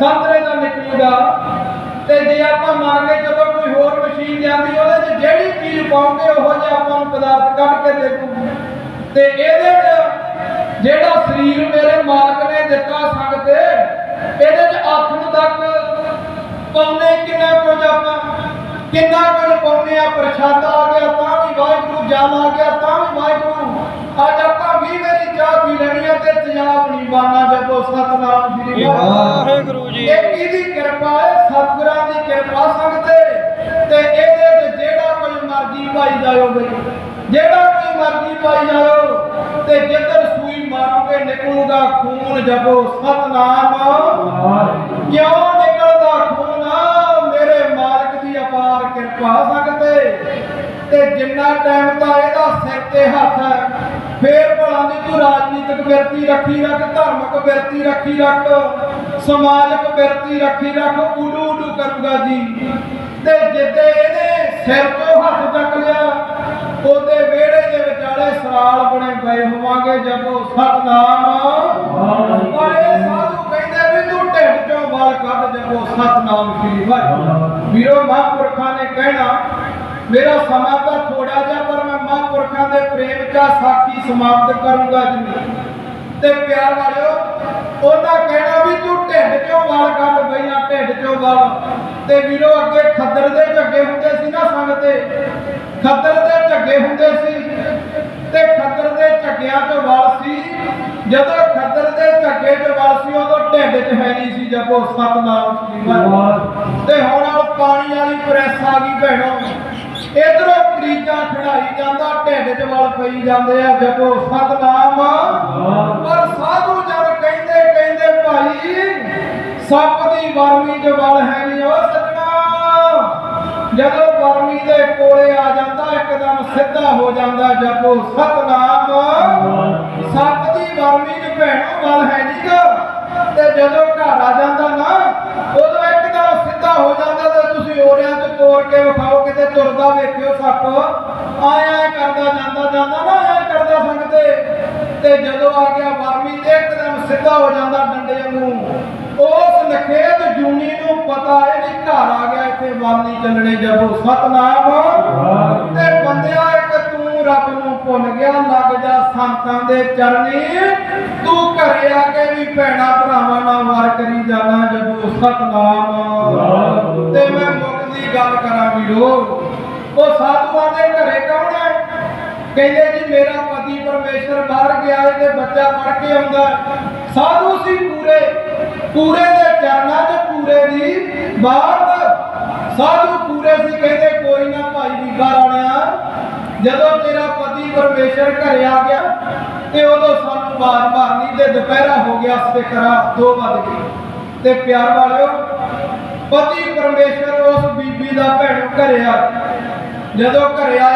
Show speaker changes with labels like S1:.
S1: ਸੰਤਰੇ ਦਾ ਨਿਕਲੂਗਾ। ਤੇ ਜੇ ਆਪਾਂ ਮੰਨ ਕੇ ਜਦੋਂ ਕੋਈ ਹੋਰ ਮਸ਼ੀਨ ਜਾਂਦੀ ਉਹਦੇ 'ਚ ਜਿਹੜੀ ਚੀਜ਼ ਪਾਉਂਗੇ ਉਹ ਜਿਹਾ ਆਪਾਂ ਨੂੰ ਪਦਾਰਥ ਕੱਢ ਕੇ ਦੇਖੂ ਤੇ ਇਹਦੇ 'ਚ ਜਿਹੜਾ ਸਰੀਰ ਮੇਰੇ ਮਾਲਕ ਨੇ ਦਿੱਤਾ ਸੰਗ ਤੇ ਇਹਦੇ 'ਚ ਆਖਣ ਤੱਕ ਪਾਉਨੇ ਕਿੰਨਾ ਕੁਝ ਆਪਾਂ? ਕਿੰਨਾ ਕੁਝ ਪਾਉਂਦੇ ਆ? ਪ੍ਰਸ਼ਾਦ ਆ ਗਿਆ, ਤਾਂ ਵੀ ਵਾਹਿਗੁਰੂ, ਜਲ ਆ ਗਿਆ, ਤਾਂ ਵੀ ਵਾਹਿਗੁਰੂ। ਅੱਜ ਆਪਾਂ ਚਾਹ ਪੀ ਲੈਣੀ ਆ ਤੇ ਤੇਜ਼ਾਬ ਨਹੀਂ ਬਾਨਾ ਜਪੋ ਸਤਨਾਮ ਸ੍ਰੀ
S2: ਵਾਹਿਗੁਰੂ ਜੀ।
S1: ਇਹ ਕਿਹਦੀ ਕਿਰਪਾ ਹੈ? ਸਤਿਗੁਰਾਂ ਦੀ ਕਿਰਪਾ ਸੰਗਤੇ ਤੇ ਇਹਦੇ ਵਿੱਚ ਜਿਹੜਾ ਕੁਝ ਮਰਜ਼ੀ ਪਾਈ ਜਾਓ ਬਈ। ਜਿਹੜਾ ਕੋਈ ਮਰਜ਼ੀ ਪਾਈ ਜਾਓ ਤੇ ਜਿੱਧਰ ਸੂਈ ਮਾਰੋਗੇ ਨਿਕਲੂਗਾ ਖੂਨ ਜਪੋ। ਸਤਨਾਮ। ਕਿਉਂ ਨਿਕਲਦਾ ਖੂਨ? ਮੇਰੇ ਮਾਲਕ ਦੀ ਅਪਾਰ ਕਿਰਪਾ ਸਕਤੇ ਤੇ ਜਿੰਨਾ ਟਾਈਮ ਤਾਂ ਇਹਦਾ ਸਿਰ ਤੇ ਹੱਥ ਹੈ ਫੇਰ ਭਲਾ ਦੀ ਤੂੰ ਰਾਜਨੀਤਿਕ ਬਿਰਤੀ ਰੱਖੀ ਰੱਖ, ਧਾਰਮਿਕ ਬਿਰਤੀ ਰੱਖੀ ਰੱਖ, ਸਮਾਜਿਕ ਬਿਰਤੀ ਰੱਖੀ ਰੱਖ ਉਡੂ ਉਡੂ ਕਰੂਗਾ ਜੀ। ਤੇ ਜਿੱਦੇ ਇਹਨੇ ਸਿਰ ਤੋਂ ਹੱਥ ਚੱਕ ਲਿਆ, ਉਹਦੇ ਵਿਹੜੇ ਦੇ ਵਿਚਾਲੇ ਸਰਾਲ ਬਣੇ ਪਏ ਹੋਵਾਂਗੇ ਜਪੋ ਸਤਨਾਮ। ਪਰ ਸਾਧੂ ਕਹਿੰਦੇ ਵੀ ਤੂੰ ਢਿੱਡ ਚੋਂ ਵਾਲ ਕੱਢ ਜਪੋ ਸਤਨਾਮ ਸ੍ਰੀ ਵਾਹਿਗੁਰੂ। ਵੀਰੋ ਮਹਾਂਪੁਰਖਾਂ ਨੇ ਕਹਿਣਾ, ਮੇਰਾ ਸਮਾਂ ਤਾਂ ਥੋੜਾ ਜਿਹਾ ਪਰ ਮੈਂ ਮਹਾਂਪੁਰਖਾਂ ਦੇ ਪ੍ਰੇਮ ਦਾ ਸਾਖੀ ਸਮਾਪਤ ਕਰੂੰਗਾ ਜੀ। ਤੇ ਪਿਆਰ ਵਾਲਿਓ ਉਹਨਾਂ ਕਹਿਣਾ ਵੀ ਤੂੰ ਢਿੱਡ ਚੋਂ ਵਾਲ ਕੱਢ ਬਈਆਂ ਢਿੱਡ ਚੋਂ ਵਾਲ। ਤੇ ਵੀਰੋ ਅੱਗੇ ਖੱਦਰ ਦੇ ਝੱਗੇ ਹੁੰਦੇ ਸੀ ਨਾ ਸੰਗ ਤੇ। ਖੱਦਰ ਦੇ ਝੱਗੇ ਹੁੰਦੇ ਸੀ। ਤੇ ਖੱਦਰ ਦੇ ਝੱਗਿਆਂ 'ਚ ਵਾਲ ਸੀ। ਜਦੋਂ ਖੱਦਰ ਦੇ ਝੱਗੇ 'ਚ ਵਾਲ ਸੀ ਉਦੋਂ ਢਿੱਡ 'ਚ ਹੈ ਨਹੀਂ ਸੀ ਜਪੋ ਸਤਨਾਮ ਸ੍ਰੀ ਵਾਹਿਗੁਰੂ ਤੇ ਹੁਣ ਪਾਣੀ ਵਾਲੀ ਪ੍ਰੈਸ ਆ ਗਈ ਭੈਣੋ। ਇਧਰੋਂ ਕਰੀਜਾਂ ਖੜਾਈ ਜਾਂਦਾ, ਢਿੱਡ 'ਚ ਵਾਲ ਪਈ ਜਾਂਦੇ ਆ ਜਪੋ ਸਤਨਾਮ। ਪਰ ਸਾਧੂ ਜਦ ਕਹਿੰਦੇ ਕਹਿੰਦੇ ਭਾਈ, ਸੱਪ ਦੀ ਵਰਮੀ 'ਚ ਵਾਲ ਹੈ ਨਹੀਂ ਉਹ ਸੱਜਣਾ ਜਦੋਂ ਵਰਮੀ ਦੇ ਕੋਲੇ ਆ ਜਾਂਦਾ, ਇੱਕਦਮ ਸਿੱਧਾ ਹੋ ਜਾਂਦਾ ਜਪੋ ਸਤਨਾਮ। ਸੱਪ ਦੀ ਵਰਮੀ 'ਚ ਭੈਣੋ ਵਾਲ ਹੈ ਨਹੀਂਗਾ ਤੇ ਜਦੋਂ ਘਰ ਆ ਜਾਂਦਾ ਨਾ, ਉਦੋਂ ਇੱਕਦਮ ਸਿੱਧਾ ਹੋ ਜਾਂਦਾ ਤੇ ਤੁਸੀਂ ਓਰਿਆਂ 'ਚ ਤੋੜ ਕੇ ਵਿਖਾਓ ਤੁਰਦਾ ਵੇਖਿਓ ਸੱਪ। ਆਇਆ ਕਰਦਾ, ਜਾਂਦਾ ਜਾਂਦਾ, ਨਾ ਆਇਆ ਕਰਦਾ ਸੰਗਤੇ ਤੇ। ਜਦੋਂ ਆ ਗਿਆ ਵਰਮੀ ਤੇ ਇੱਕਦਮ ਸਿੱਧਾ ਹੋ ਜਾਂਦਾ ਡੰਡੇ ਨੂੰ। ਉਸ ਨਖੇਤ ਜੂਨੀ ਨੂੰ ਪਤਾ ਹੈ ਵੀ ਘਰ ਆ ਗਿਆ ਇੱਥੇ ਵੱਲ ਚੱਲਣੇ ਜਪੋ ਸਤਨਾਮ। ਤੇ ਬੰਦਿਆ ਇੱਕ ਤੂੰ ਰੱਬ ਨੂੰ ਭੁੱਲ ਗਿਆ, ਲੱਗ ਜਾ ਸੰਤਾਂ ਦੇ ਚਰਨੀ। ਤੂੰ ਘਰੇ ਆ ਕੇ ਵੀ ਭੈਣਾ ਭਰਾਵਾਂ ਨਾਲ ਵਾਰ ਕਰੀ ਜਾਣਾ ਜਦੋਂ ਸਤਨਾਮ। ਤੇ ਮੈਂ ਗੱਲ ਕਰਾਂ ਵੀਰੋ? ਉਹ ਸਾਧੂਆਂ ਦੇ ਘਰੇ ਕੌਣ ਹੈ? ਕਹਿੰਦੇ ਜੀ, ਮੇਰਾ ਪਤੀ ਪਰਮੇਸ਼ਰ ਬਾਹਰ ਗਿਆ ਹੈ ਤੇ ਬੱਚਾ ਪੜ ਕੇ ਆਉਂਦਾ ਸਾਧੂ ਸੀ ਪੂਰੇ। ਪੂਰੇ ਦੇ ਚਰਨਾਂ 'ਚ ਪੂਰੇ ਦੀ ਬਾਤ। ਸਾਧੂ ਪੂਰੇ ਸੀ, ਕਹਿੰਦੇ, ਕੋਈ ਨਾ ਭਾਈ ਬੀਬਾ ਰਾਣਿਆ, ਜਦੋਂ ਤੇਰਾ ਪਤੀ ਪਰਮੇਸ਼ਰ ਘਰੇ ਆ ਗਿਆ ਤੇ ਉਦੋਂ ਸਾਨੂੰ ਬਾਰ ਮਾਰਨੀ ਤੇ ਦੁਪਹਿਰਾ ਹੋ ਗਿਆ ਸਿਕਰਾ 2 ਵੱਜ ਗਏ ਤੇ ਪਿਆਰ ਵਾਲਿਓ ਪਤੀ ਪਰਮੇਸ਼ਰ ਉਸ ਬੀਬੀ ਦਾ ਭੈਣ ਘਰੇ ਆ ਜਦੋਂ ਘਰੇ ਆਇਆ